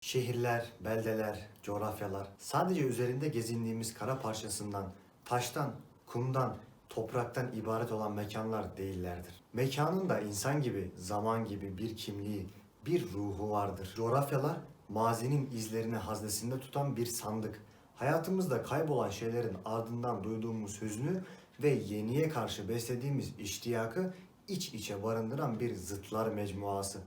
Şehirler, beldeler, coğrafyalar sadece üzerinde gezindiğimiz kara parçasından, taştan, kumdan, topraktan ibaret olan mekanlar değillerdir. Mekanın da insan gibi, zaman gibi bir kimliği, bir ruhu vardır. Coğrafyalar mazinin izlerini haznesinde tutan bir sandık. Hayatımızda kaybolan şeylerin ardından duyduğumuz hüznü ve yeniye karşı beslediğimiz iştiyakı iç içe barındıran bir zıtlar mecmuası.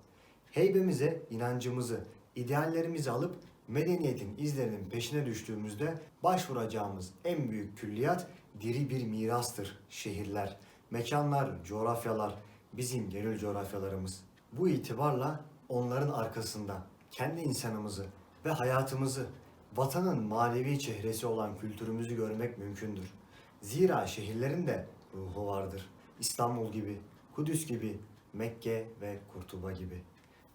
Heybemize inancımızı, ideallerimizi alıp medeniyetin izlerinin peşine düştüğümüzde başvuracağımız en büyük külliyat diri bir mirastır şehirler, mekanlar, coğrafyalar, bizim gönül coğrafyalarımız. Bu itibarla onların arkasında kendi insanımızı ve hayatımızı, vatanın manevi çehresi olan kültürümüzü görmek mümkündür. Zira şehirlerin de ruhu vardır. İstanbul gibi, Kudüs gibi, Mekke ve Kurtuba gibi.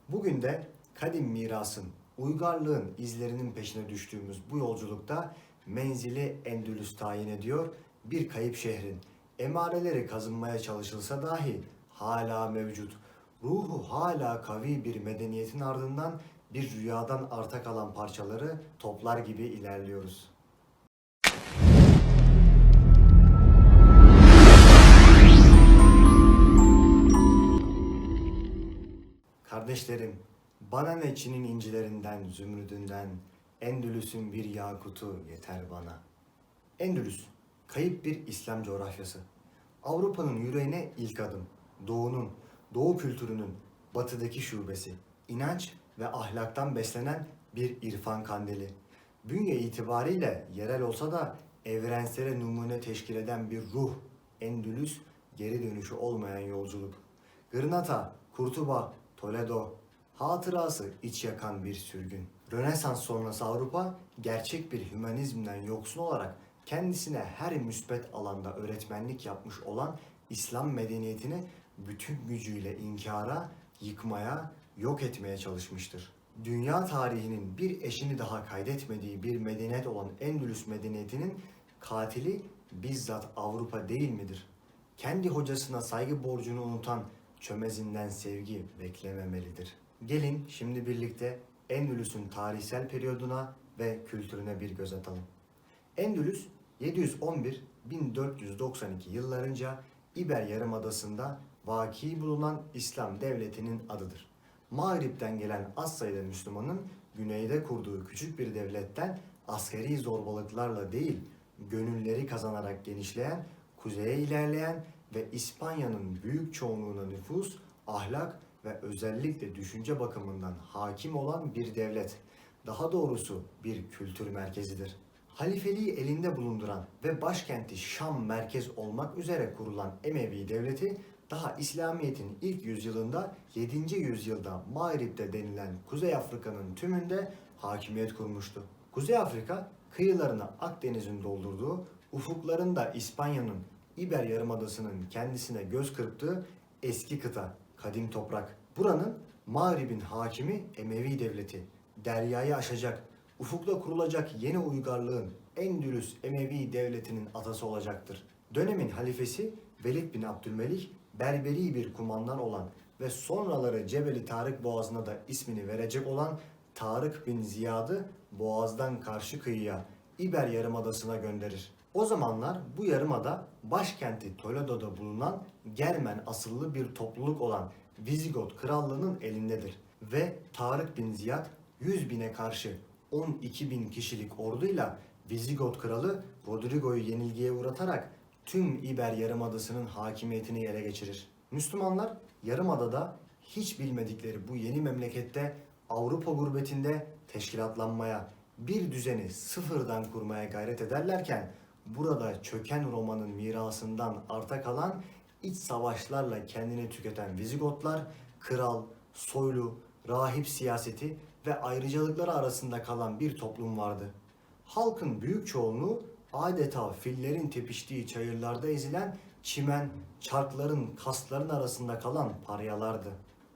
Bugün de kadim mirasın, uygarlığın izlerinin peşine düştüğümüz bu yolculukta menzili Endülüs tayin ediyor, bir kayıp şehrin emareleri kazınmaya çalışılsa dahi hala mevcut. Ruhu hala kavi bir medeniyetin ardından bir rüyadan arta kalan parçaları toplar gibi ilerliyoruz. Kardeşlerim, bana ne Çin'in incilerinden, zümrüdünden, Endülüs'ün bir yakutu yeter bana. Endülüs, kayıp bir İslam coğrafyası. Avrupa'nın yüreğine ilk adım. Doğu'nun, Doğu kültürünün batıdaki şubesi. İnanç ve ahlaktan beslenen bir irfan kandili. Bünye itibariyle yerel olsa da evrensele numune teşkil eden bir ruh. Endülüs, geri dönüşü olmayan yolculuk. Granada, Kurtuba, Toledo, hatırası iç yakan bir sürgün. Rönesans sonrası Avrupa gerçek bir hümanizmden yoksun olarak kendisine her müsbet alanda öğretmenlik yapmış olan İslam medeniyetini bütün gücüyle inkara, yıkmaya, yok etmeye çalışmıştır. Dünya tarihinin bir eşini daha kaydetmediği bir medeniyet olan Endülüs medeniyetinin katili bizzat Avrupa değil midir? Kendi hocasına saygı borcunu unutan çömezinden sevgi beklememelidir. Gelin şimdi birlikte Endülüs'ün tarihsel periyoduna ve kültürüne bir göz atalım. Endülüs 711-1492 yıllarınca İber Yarımadası'nda vaki bulunan İslam devletinin adıdır. Mağrip'ten gelen az sayıda Müslümanın güneyde kurduğu küçük bir devletten askeri zorbalıklarla değil, gönülleri kazanarak genişleyen, kuzeye ilerleyen ve İspanya'nın büyük çoğunluğuna nüfus, ahlak ve özellikle düşünce bakımından hakim olan bir devlet. Daha doğrusu bir kültür merkezidir. Halifeliği elinde bulunduran ve başkenti Şam merkez olmak üzere kurulan Emevi devleti daha İslamiyet'in ilk yüzyılında 7. yüzyılda Mağrib'de denilen Kuzey Afrika'nın tümünde hakimiyet kurmuştu. Kuzey Afrika kıyılarını Akdeniz'in doldurduğu, ufuklarında İspanya'nın İber Yarımadası'nın kendisine göz kırptığı eski kıta, kadim toprak. Buranın Mağrib'in hakimi Emevi devleti. Deryayı aşacak, ufukta kurulacak yeni uygarlığın Endülüs Emevi devletinin atası olacaktır. Dönemin halifesi Velid bin Abdülmelik Berberi bir kumandan olan ve sonraları Cebeli Tarık Boğazı'na da ismini verecek olan Tarık bin Ziyad'ı Boğaz'dan karşı kıyıya İber Yarımadası'na gönderir. O zamanlar bu yarımada başkenti Toledo'da bulunan Germen asıllı bir topluluk olan Vizigot Krallığı'nın elindedir. Ve Tarık bin Ziyad 100 bine karşı 12 bin kişilik orduyla Vizigot kralı Rodrigo'yu yenilgiye uğratarak tüm İber Yarımadası'nın hakimiyetini ele geçirir. Müslümanlar Yarımada'da hiç bilmedikleri bu yeni memlekette Avrupa gurbetinde teşkilatlanmaya, bir düzeni sıfırdan kurmaya gayret ederlerken burada çöken Roma'nın mirasından arta kalan iç savaşlarla kendini tüketen Vizigotlar, kral, soylu, rahip siyaseti ve ayrıcalıkları arasında kalan bir toplum vardı. Halkın büyük çoğunluğu adeta fillerin tepiştiği çayırlarda ezilen çimen, çarkların, kasların arasında kalan paryalardı.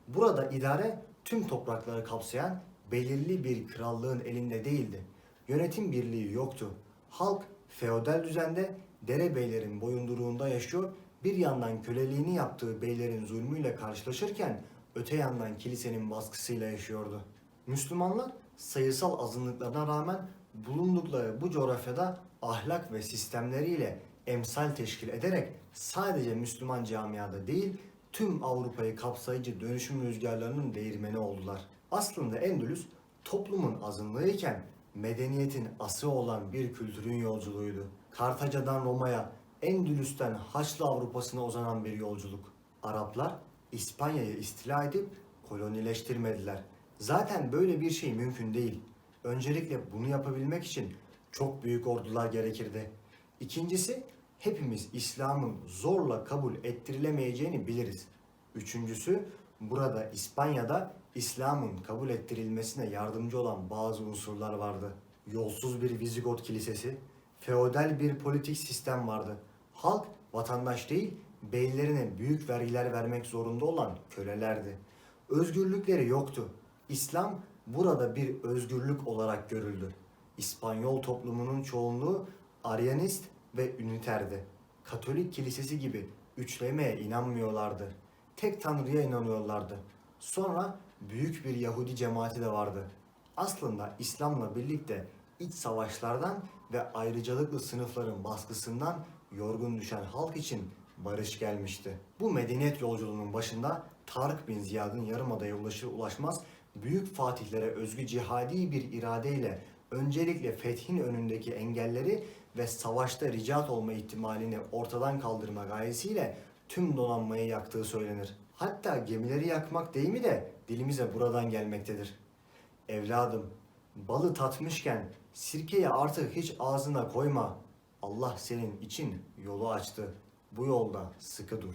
Burada idare tüm toprakları kapsayan belirli bir krallığın elinde değildi. Yönetim birliği yoktu. Halk feodal düzende derebeylerin boyunduruğunda yaşıyor, bir yandan köleliğini yaptığı beylerin zulmüyle karşılaşırken öte yandan kilisenin baskısıyla yaşıyordu. Müslümanlar sayısal azınlıklarına rağmen bulundukları bu coğrafyada ahlak ve sistemleriyle emsal teşkil ederek sadece Müslüman camiada değil tüm Avrupa'yı kapsayıcı dönüşüm rüzgarlarının değirmeni oldular. Aslında Endülüs toplumun azınlığıyken medeniyetin ası olan bir kültürün yolculuğuydu. Kartaca'dan Roma'ya, Endülüs'ten Haçlı Avrupa'sına uzanan bir yolculuk. Araplar İspanya'yı istila edip kolonileştirmediler. Zaten böyle bir şey mümkün değil. Öncelikle bunu yapabilmek için çok büyük ordular gerekirdi. İkincisi, hepimiz İslam'ın zorla kabul ettirilemeyeceğini biliriz. Üçüncüsü, burada İspanya'da İslam'ın kabul ettirilmesine yardımcı olan bazı unsurlar vardı. Yolsuz bir Vizigot kilisesi, feodal bir politik sistem vardı. Halk vatandaş değil, beylerine büyük vergiler vermek zorunda olan kölelerdi. Özgürlükleri yoktu. İslam burada bir özgürlük olarak görüldü. İspanyol toplumunun çoğunluğu Aryanist ve Üniterdi. Katolik kilisesi gibi üçlemeye inanmıyorlardı. Tek tanrıya inanıyorlardı. Sonra büyük bir Yahudi cemaati de vardı. Aslında İslam'la birlikte iç savaşlardan ve ayrıcalıklı sınıfların baskısından yorgun düşen halk için barış gelmişti. Bu medeniyet yolculuğunun başında Tarık bin Ziyad'ın Yarımada'ya ulaşır ulaşmaz büyük fatihlere özgü cihadi bir iradeyle öncelikle fethin önündeki engelleri ve savaşta ricat olma ihtimalini ortadan kaldırma gayesiyle tüm donanmayı yaktığı söylenir. Hatta gemileri yakmak değil mi de dilimize buradan gelmektedir. Evladım, balı tatmışken sirkeyi artık hiç ağzına koyma. Allah senin için yolu açtı. Bu yolda sıkı dur.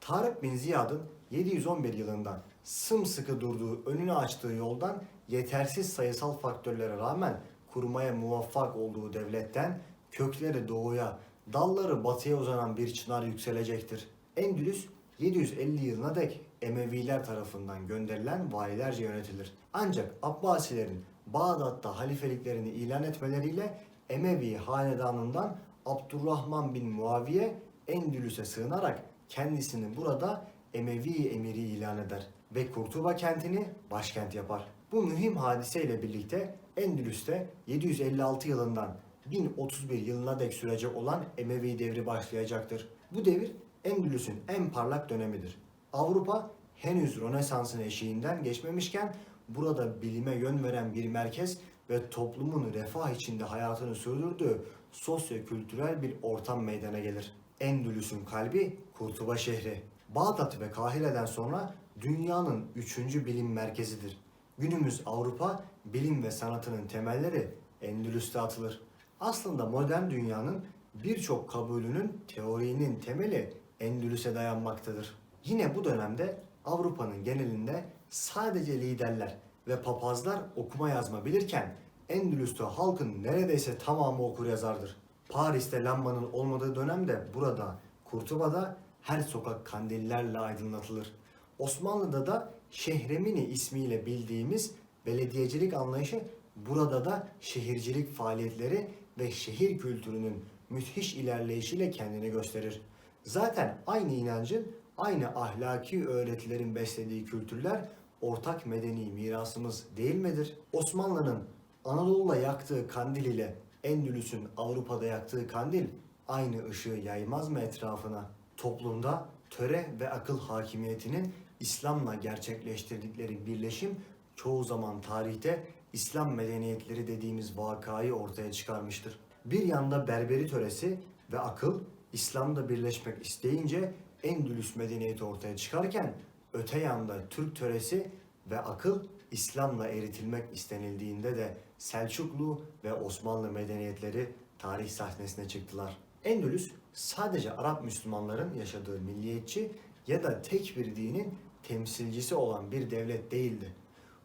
Tarık bin Ziyad'ın 711 yılında sımsıkı durduğu önünü açtığı yoldan yetersiz sayısal faktörlere rağmen kurmaya muvaffak olduğu devletten kökleri doğuya, dalları batıya uzanan bir çınar yükselecektir. Endülüs 750 yılına dek Emeviler tarafından gönderilen valilerce yönetilir. Ancak Abbasilerin Bağdat'ta halifeliklerini ilan etmeleriyle Emevi hanedanından Abdurrahman bin Muaviye Endülüs'e sığınarak kendisini burada Emevi emiri ilan eder ve Kurtuba kentini başkent yapar. Bu mühim hadiseyle birlikte Endülüs'te 756 yılından 1031 yılına dek sürecek olan Emevi devri başlayacaktır. Bu devir Endülüs'ün en parlak dönemidir. Avrupa henüz Rönesans'ın eşiğinden geçmemişken burada bilime yön veren bir merkez ve toplumun refah içinde hayatını sürdürdüğü sosyo-kültürel bir ortam meydana gelir. Endülüs'ün kalbi Kurtuba şehri. Bağdat ve Kahire'den sonra dünyanın üçüncü bilim merkezidir. Günümüz Avrupa bilim ve sanatının temelleri Endülüs'te atılır. Aslında modern dünyanın birçok kabulünün teorinin temeli Endülüs'e dayanmaktadır. Yine bu dönemde Avrupa'nın genelinde sadece liderler ve papazlar okuma yazma bilirken Endülüs'te halkın neredeyse tamamı okur yazardır. Paris'te lambanın olmadığı dönemde burada Kurtuba'da her sokak kandillerle aydınlatılır. Osmanlı'da da Şehremini ismiyle bildiğimiz belediyecilik anlayışı burada da şehircilik faaliyetleri ve şehir kültürünün müthiş ilerleyişiyle kendini gösterir. Zaten aynı inancın, aynı ahlaki öğretilerin beslediği kültürler ortak medeni mirasımız değil midir? Osmanlı'nın Anadolu'da yaktığı kandil ile Endülüs'ün Avrupa'da yaktığı kandil aynı ışığı yaymaz mı etrafına? Toplumda töre ve akıl hakimiyetinin İslam'la gerçekleştirdikleri birleşim çoğu zaman tarihte İslam medeniyetleri dediğimiz vakayı ortaya çıkarmıştır. Bir yanda Berberi töresi ve akıl İslam'da birleşmek isteyince Endülüs medeniyeti ortaya çıkarken öte yanda Türk töresi ve akıl İslam'la eritilmek istenildiğinde de Selçuklu ve Osmanlı medeniyetleri tarih sahnesine çıktılar. Endülüs sadece Arap Müslümanların yaşadığı milliyetçi ya da tek bir dinin temsilcisi olan bir devlet değildi.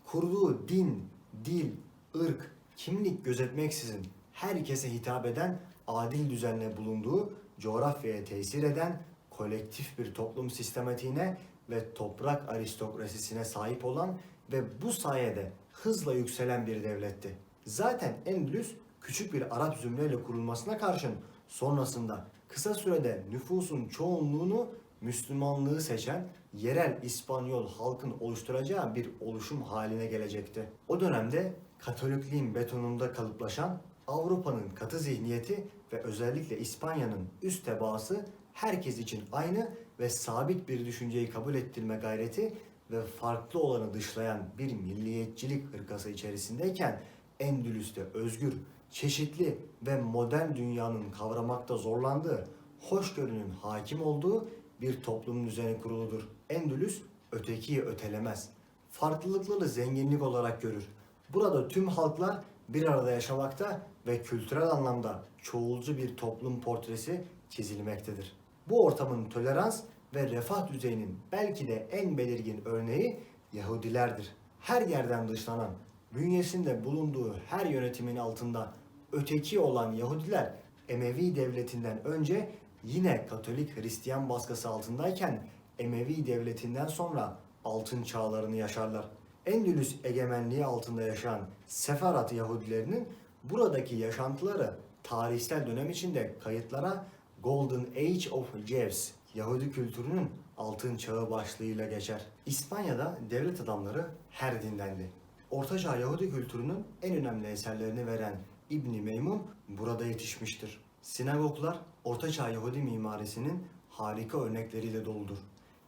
Kurduğu din, dil, ırk, kimlik gözetmeksizin herkese hitap eden adil düzenle bulunduğu coğrafyaya tesir eden kolektif bir toplum sistematiğine ve toprak aristokrasisine sahip olan ve bu sayede hızla yükselen bir devletti. Zaten Endülüs küçük bir Arap zümreyle kurulmasına karşın sonrasında kısa sürede nüfusun çoğunluğunu Müslümanlığı seçen yerel İspanyol halkın oluşturacağı bir oluşum haline gelecekti. O dönemde Katolikliğin betonunda kalıplaşan Avrupa'nın katı zihniyeti ve özellikle İspanya'nın üst tebaası herkes için aynı ve sabit bir düşünceyi kabul ettirme gayreti ve farklı olanı dışlayan bir milliyetçilik hırkası içerisindeyken Endülüs'te özgür, çeşitli ve modern dünyanın kavramakta zorlandığı, hoşgörünün hakim olduğu bir toplumun üzerine kuruludur. Endülüs ötekiyi ötelemez. Farklılıkları zenginlik olarak görür. Burada tüm halklar bir arada yaşamakta ve kültürel anlamda çoğulcu bir toplum portresi çizilmektedir. Bu ortamın tolerans ve refah düzeyinin belki de en belirgin örneği Yahudilerdir. Her yerden dışlanan, bünyesinde bulunduğu her yönetimin altında öteki olan Yahudiler Emevi devletinden önce yine Katolik Hristiyan baskısı altındayken Emevi devletinden sonra altın çağlarını yaşarlar. Endülüs egemenliği altında yaşayan Sefarat Yahudilerinin buradaki yaşantıları tarihsel dönem içinde kayıtlara Golden Age of Jews, Yahudi kültürünün altın çağı başlığıyla geçer. İspanya'da devlet adamları her dindendi. Ortaçağ Yahudi kültürünün en önemli eserlerini veren İbni Meymun burada yetişmiştir. Sinagoglar Ortaçağ Yahudi mimarisinin harika örnekleriyle doludur.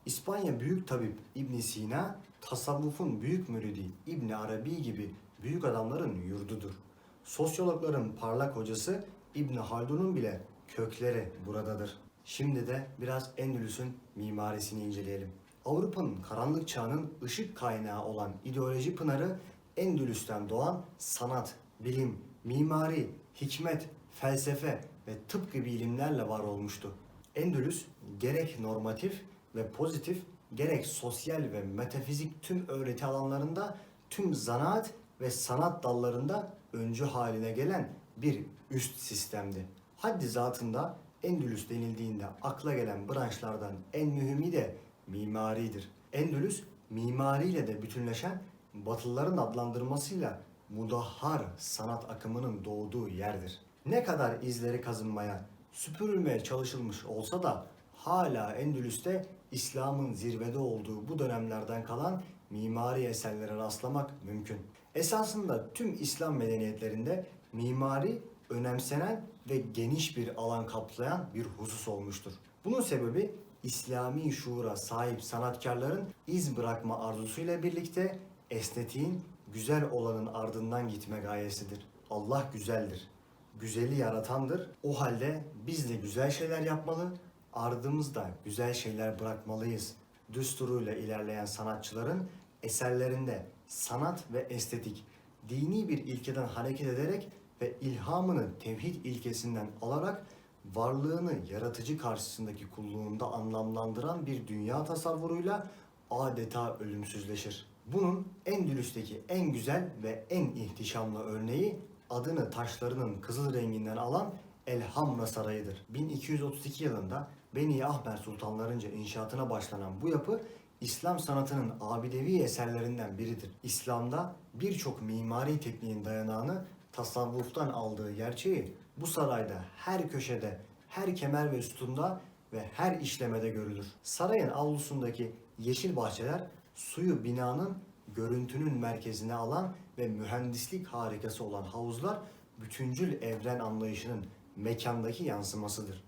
İspanya büyük tabip İbn Sina, tasavvufun büyük müridi İbn Arabi gibi büyük adamların yurdudur. Sosyologların parlak hocası İbn Haldun'un bile kökleri buradadır. Şimdi de biraz Endülüs'ün mimarisini inceleyelim. Avrupa'nın karanlık çağının ışık kaynağı olan ideoloji pınarı Endülüs'ten doğan sanat, bilim, mimari, hikmet, felsefe ve tıp gibi ilimlerle var olmuştu. Endülüs gerek normatif ve pozitif gerek sosyal ve metafizik tüm öğreti alanlarında tüm zanaat ve sanat dallarında öncü haline gelen bir üst sistemdi. Haddi zatında Endülüs denildiğinde akla gelen branşlardan en mühimi de mimaridir. Endülüs mimariyle de bütünleşen Batılıların adlandırmasıyla mudahhar sanat akımının doğduğu yerdir. Ne kadar izleri kazınmaya, süpürülmeye çalışılmış olsa da hala Endülüs'te İslam'ın zirvede olduğu bu dönemlerden kalan mimari eserlere rastlamak mümkün. Esasında tüm İslam medeniyetlerinde mimari önemsenen ve geniş bir alan kaplayan bir husus olmuştur. Bunun sebebi İslami şuura sahip sanatkarların iz bırakma arzusuyla birlikte estetiğin güzel olanın ardından gitme gayesidir. Allah güzeldir. Güzeli yaratandır. O halde biz de güzel şeyler yapmalı, ardımızda güzel şeyler bırakmalıyız. Düsturuyla ilerleyen sanatçıların eserlerinde sanat ve estetik dini bir ilkeden hareket ederek ve ilhamını tevhid ilkesinden alarak varlığını yaratıcı karşısındaki kulluğunda anlamlandıran bir dünya tasavvuruyla adeta ölümsüzleşir. Bunun Endülüs'teki en güzel ve en ihtişamlı örneği adını taşlarının kızıl renginden alan Elhamra Sarayı'dır. 1232 yılında Beni Ahmer sultanlarınca inşaatına başlanan bu yapı İslam sanatının abidevi eserlerinden biridir. İslam'da birçok mimari tekniğin dayanağını tasavvuftan aldığı gerçeği bu sarayda her köşede, her kemer ve sütunda ve her işlemede görülür. Sarayın avlusundaki yeşil bahçeler suyu binanın görüntünün merkezine alan ve mühendislik harikası olan havuzlar bütüncül evren anlayışının mekandaki yansımasıdır.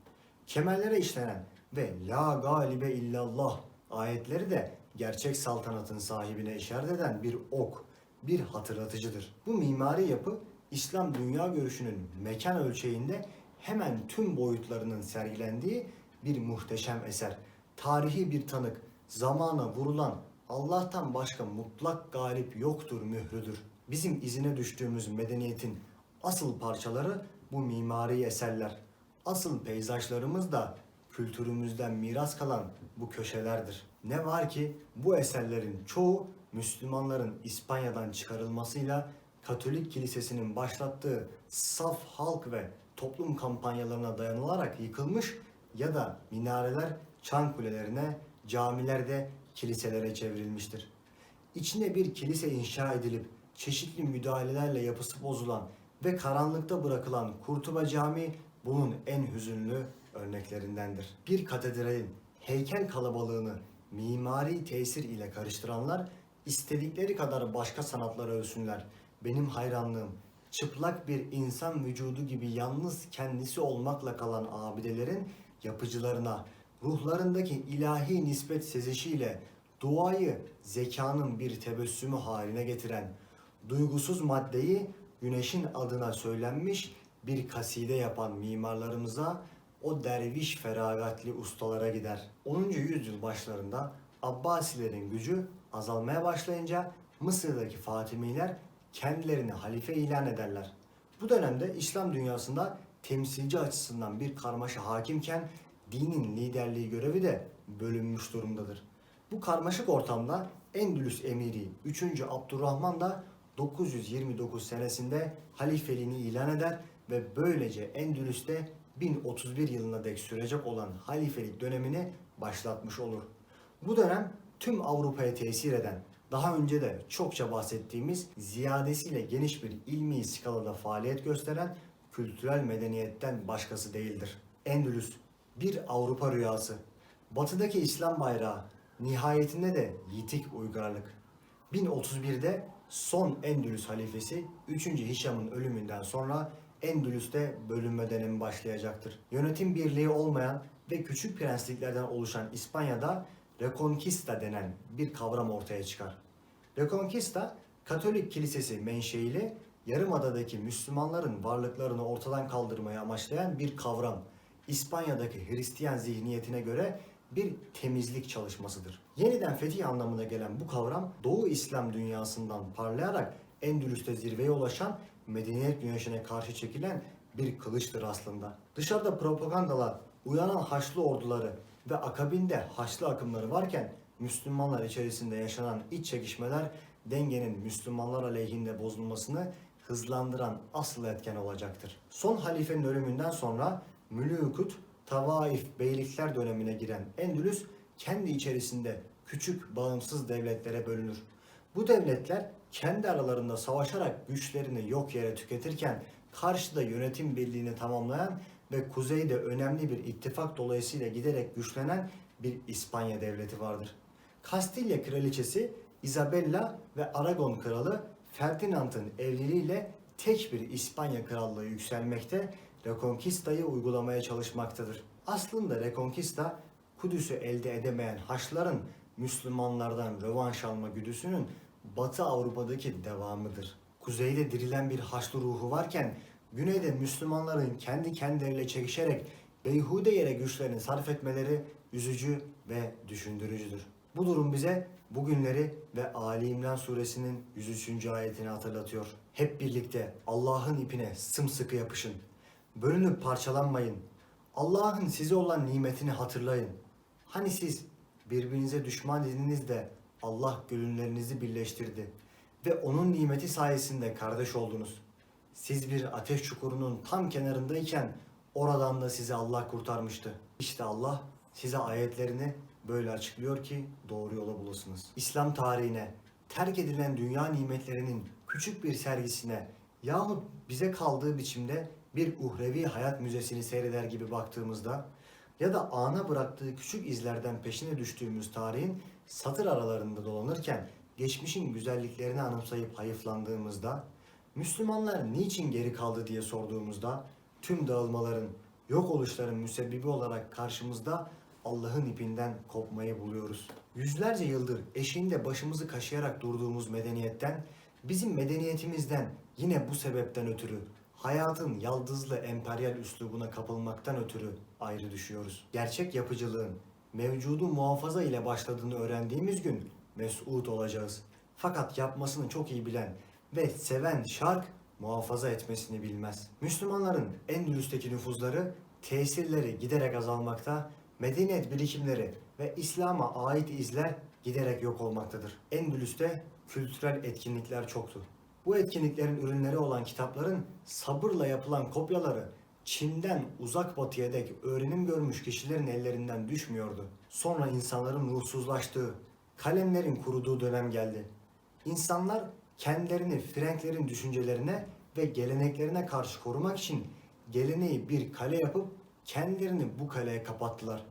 Kemerlere işlenen ve La galibe illallah ayetleri de gerçek saltanatın sahibine işaret eden bir ok, bir hatırlatıcıdır. Bu mimari yapı İslam dünya görüşünün mekan ölçeğinde hemen tüm boyutlarının sergilendiği bir muhteşem eser. Tarihi bir tanık, zamana vurulan Allah'tan başka mutlak galip yoktur mührüdür. Bizim izine düştüğümüz medeniyetin asıl parçaları bu mimari eserler. Asıl peyzajlarımız da kültürümüzden miras kalan bu köşelerdir. Ne var ki bu eserlerin çoğu Müslümanların İspanya'dan çıkarılmasıyla Katolik Kilisesi'nin başlattığı saf halk ve toplum kampanyalarına dayanılarak yıkılmış ya da minareler çan kulelerine, camilerde kiliselere çevrilmiştir. İçine bir kilise inşa edilip çeşitli müdahalelerle yapısı bozulan ve karanlıkta bırakılan Kurtuba Camii bunun en hüzünlü örneklerindendir. Bir katedralin heykel kalabalığını mimari tesir ile karıştıranlar istedikleri kadar başka sanatları övsünler. benim hayranlığım çıplak bir insan vücudu gibi yalnız kendisi olmakla kalan abidelerin yapıcılarına ruhlarındaki ilahi nispet sezişiyle duayı zekanın bir tebessümü haline getiren duygusuz maddeyi güneşin adına söylenmiş bir kaside yapan mimarlarımıza o derviş feragatli ustalara gider. 10. yüzyıl başlarında Abbasilerin gücü azalmaya başlayınca Mısır'daki Fatimiler kendilerini halife ilan ederler. Bu dönemde İslam dünyasında temsilci açısından bir karmaşa hakimken dinin liderliği görevi de bölünmüş durumdadır. Bu karmaşık ortamda Endülüs emiri 3. Abdurrahman da 929 senesinde halifeliğini ilan eder ve böylece Endülüs'te 1031 yılına dek sürecek olan halifelik dönemini başlatmış olur. Bu dönem tüm Avrupa'ya tesir eden, daha önce de çokça bahsettiğimiz ziyadesiyle geniş bir ilmi skalada faaliyet gösteren kültürel medeniyetten başkası değildir. Endülüs bir Avrupa rüyası. Batıdaki İslam bayrağı, nihayetinde de yitik uygarlık. 1031'de son Endülüs halifesi 3. Hişam'ın ölümünden sonra Endülüs'te bölünme dönemi başlayacaktır. Yönetim birliği olmayan ve küçük prensliklerden oluşan İspanya'da Reconquista denen bir kavram ortaya çıkar. Reconquista, Katolik Kilisesi menşeili Yarımada'daki Müslümanların varlıklarını ortadan kaldırmayı amaçlayan bir kavram. İspanya'daki Hristiyan zihniyetine göre bir temizlik çalışmasıdır. Yeniden fetih anlamına gelen bu kavram Doğu İslam dünyasından parlayarak Endülüs'te zirveye ulaşan medeniyet güneşine karşı çekilen bir kılıçtır aslında. Dışarıda propagandalar, uyanan Haçlı orduları ve akabinde Haçlı akımları varken Müslümanlar içerisinde yaşanan iç çekişmeler dengenin Müslümanlar aleyhinde bozulmasını hızlandıran asıl etken olacaktır. Son halifenin ölümünden sonra Mülükut, Tavaif beylikler dönemine giren Endülüs kendi içerisinde küçük bağımsız devletlere bölünür. Bu devletler kendi aralarında savaşarak güçlerini yok yere tüketirken karşıda yönetim birliğini tamamlayan ve kuzeyde önemli bir ittifak dolayısıyla giderek güçlenen bir İspanya devleti vardır. Kastilya kraliçesi Isabella ve Aragon kralı Ferdinand'ın evliliğiyle tek bir İspanya krallığı yükselmekte, Reconquista'yı uygulamaya çalışmaktadır. Aslında Reconquista, Kudüs'ü elde edemeyen Haçlıların Müslümanlardan rövanş alma güdüsünün Batı Avrupa'daki devamıdır. Kuzeyde dirilen bir Haçlı ruhu varken, güneyde Müslümanların kendi kendileriyle çekişerek beyhude yere güçlerini sarf etmeleri üzücü ve düşündürücüdür. Bu durum bize bugünleri ve Ali İmran suresinin 103. ayetini hatırlatıyor. Hep birlikte Allah'ın ipine sımsıkı yapışın. Bölünüp parçalanmayın. Allah'ın size olan nimetini hatırlayın. Hani siz birbirinize düşman idiniz de Allah gönüllerinizi birleştirdi ve onun nimeti sayesinde kardeş oldunuz. Siz bir ateş çukurunun tam kenarındayken oradan da sizi Allah kurtarmıştı. İşte Allah size ayetlerini böyle açıklıyor ki doğru yola bulasınız. İslam tarihine terk edilen dünya nimetlerinin küçük bir sergisine yahut bize kaldığı biçimde bir uhrevi hayat müzesini seyreder gibi baktığımızda ya da ana bıraktığı küçük izlerden peşine düştüğümüz tarihin satır aralarında dolanırken geçmişin güzelliklerini anımsayıp hayıflandığımızda Müslümanlar niçin geri kaldı diye sorduğumuzda tüm dağılmaların, yok oluşların müsebbibi olarak karşımızda Allah'ın ipinden kopmayı buluyoruz. Yüzlerce yıldır eşiğinde başımızı kaşıyarak durduğumuz medeniyetten, bizim medeniyetimizden yine bu sebepten ötürü hayatın yaldızlı emperyal üslubuna kapılmaktan ötürü ayrı düşüyoruz. Gerçek yapıcılığın mevcudu muhafaza ile başladığını öğrendiğimiz gün mesut olacağız. Fakat yapmasını çok iyi bilen ve seven şark muhafaza etmesini bilmez. Müslümanların Endülüs'teki nüfuzları, tesirleri giderek azalmakta, medeniyet birikimleri ve İslam'a ait izler giderek yok olmaktadır. Endülüs'te kültürel etkinlikler çoktu. Bu etkinliklerin ürünleri olan kitapların sabırla yapılan kopyaları Çin'den uzak batıya dek öğrenim görmüş kişilerin ellerinden düşmüyordu. Sonra insanların ruhsuzlaştığı, kalemlerin kuruduğu dönem geldi. İnsanlar kendilerini Frenklerin düşüncelerine ve geleneklerine karşı korumak için geleneği bir kale yapıp kendilerini bu kaleye kapattılar.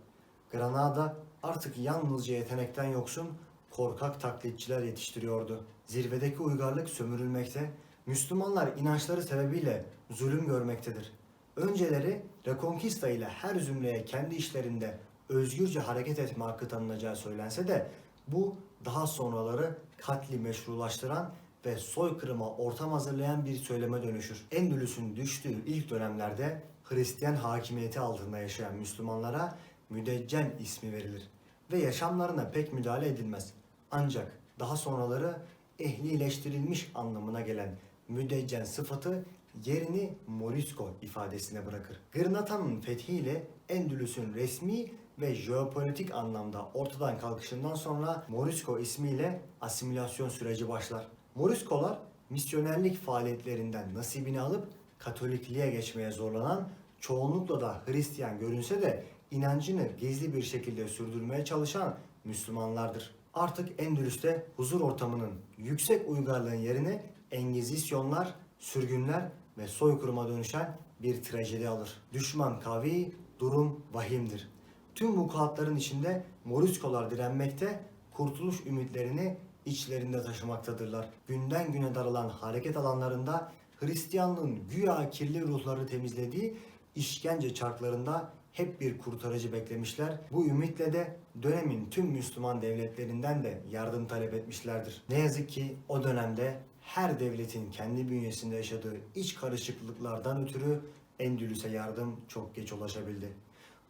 Granada artık yalnızca yetenekten yoksun korkak taklitçiler yetiştiriyordu. Zirvedeki uygarlık sömürülmekte, Müslümanlar inançları sebebiyle zulüm görmektedir. Önceleri Reconquista ile her zümreye kendi işlerinde özgürce hareket etme hakkı tanınacağı söylense de bu daha sonraları katli meşrulaştıran ve soykırıma ortam hazırlayan bir söyleme dönüşür. Endülüs'ün düştüğü ilk dönemlerde Hristiyan hakimiyeti altında yaşayan Müslümanlara müdeccen ismi verilir ve yaşamlarına pek müdahale edilmez. Ancak daha sonraları ehlileştirilmiş anlamına gelen müdeccen sıfatı yerini Morisco ifadesine bırakır. Gırnata'nın fethiyle Endülüs'ün resmi ve jeopolitik anlamda ortadan kalkışından sonra Morisco ismiyle asimilasyon süreci başlar. Moriskolar misyonerlik faaliyetlerinden nasibini alıp Katolikliğe geçmeye zorlanan, çoğunlukla da Hristiyan görünse de inancını gizli bir şekilde sürdürmeye çalışan Müslümanlardır. Artık Endülüs'te huzur ortamının yüksek uygarlığın yerine engizisyonlar, sürgünler ve soykırıma dönüşen bir trajedi alır. Düşman kavi, durum vahimdir. Tüm vukuatların içinde Moriskolar direnmekte, kurtuluş ümitlerini içlerinde taşımaktadırlar. Günden güne daralan hareket alanlarında Hristiyanlığın güya kirli ruhları temizlediği işkence çarklarında hep bir kurtarıcı beklemişler. Bu ümitle de dönemin tüm Müslüman devletlerinden de yardım talep etmişlerdir. Ne yazık ki o dönemde her devletin kendi bünyesinde yaşadığı iç karışıklıklardan ötürü Endülüs'e yardım çok geç ulaşabildi.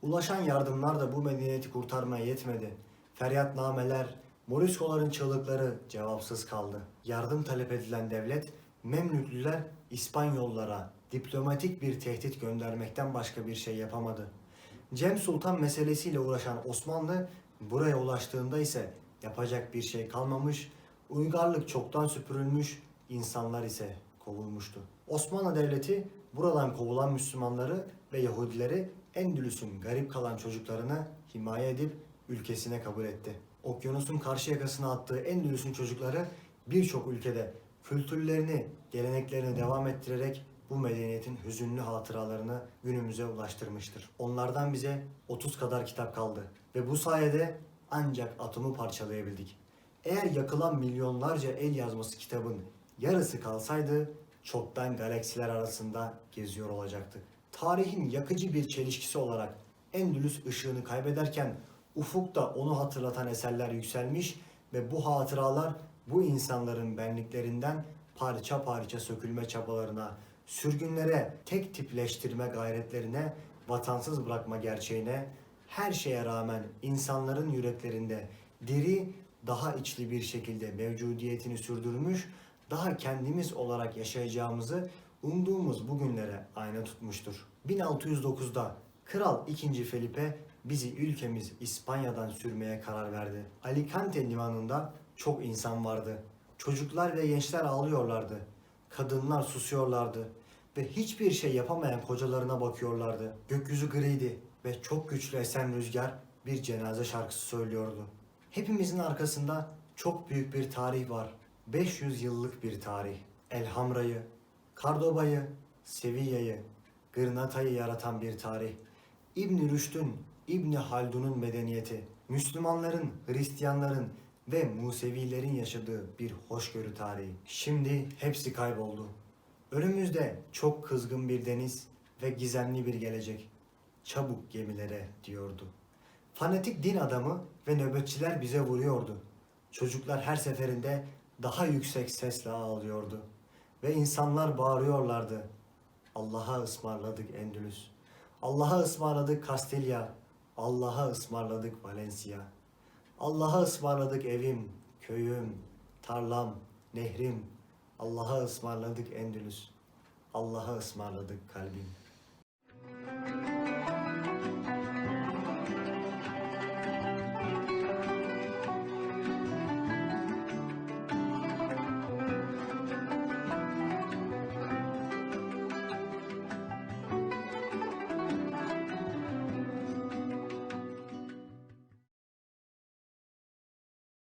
Ulaşan yardımlar da bu medeniyeti kurtarmaya yetmedi. Feryatnameler, Moriskoların çığlıkları cevapsız kaldı. Yardım talep edilen devlet, Memlüklüler İspanyollara diplomatik bir tehdit göndermekten başka bir şey yapamadı. Cem Sultan meselesiyle uğraşan Osmanlı buraya ulaştığında ise yapacak bir şey kalmamış, uygarlık çoktan süpürülmüş, insanlar ise kovulmuştu. Osmanlı Devleti buradan kovulan Müslümanları ve Yahudileri Endülüs'ün garip kalan çocuklarını himaye edip ülkesine kabul etti. Okyanusun karşı yakasına attığı Endülüs'ün çocukları birçok ülkede kültürlerini, geleneklerini devam ettirerek bu medeniyetin hüzünlü hatıralarını günümüze ulaştırmıştır. Onlardan bize 30 kadar kitap kaldı ve bu sayede ancak atomu parçalayabildik. Eğer yakılan milyonlarca el yazması kitabın yarısı kalsaydı çoktan galaksiler arasında geziyor olacaktık. Tarihin yakıcı bir çelişkisi olarak Endülüs ışığını kaybederken ufukta onu hatırlatan eserler yükselmiş ve bu hatıralar bu insanların benliklerinden parça parça sökülme çabalarına, sürgünlere tek tipleştirme gayretlerine, vatansız bırakma gerçeğine, her şeye rağmen insanların yüreklerinde diri, daha içli bir şekilde mevcudiyetini sürdürmüş, daha kendimiz olarak yaşayacağımızı umduğumuz bugünlere ayna tutmuştur. 1609'da Kral II. Felipe bizi ülkemiz İspanya'dan sürmeye karar verdi. Alicante limanında çok insan vardı. Çocuklar ve gençler ağlıyorlardı. Kadınlar susuyorlardı ve hiçbir şey yapamayan kocalarına bakıyorlardı. Gökyüzü griydi ve çok güçlü esen rüzgar bir cenaze şarkısı söylüyordu. Hepimizin arkasında çok büyük bir tarih var. 500 yıllık bir tarih. Elhamra'yı, Cardoba'yı, Sevilla'yı, Gırnata'yı yaratan bir tarih. İbn Rüşd'ün, İbn Haldun'un medeniyeti, Müslümanların, Hristiyanların ve Musevilerin yaşadığı bir hoşgörü tarihi. Şimdi hepsi kayboldu. Önümüzde çok kızgın bir deniz ve gizemli bir gelecek. Çabuk gemilere diyordu. Fanatik din adamı ve nöbetçiler bize vuruyordu. Çocuklar her seferinde daha yüksek sesle ağlıyordu. Ve insanlar bağırıyorlardı. Allah'a ısmarladık Endülüs. Allah'a ısmarladık Kastilya. Allah'a ısmarladık Valencia. Allah'a ısmarladık evim, köyüm, tarlam, nehrim. Allah'a ısmarladık Endülüs. Allah'a ısmarladık kalbim.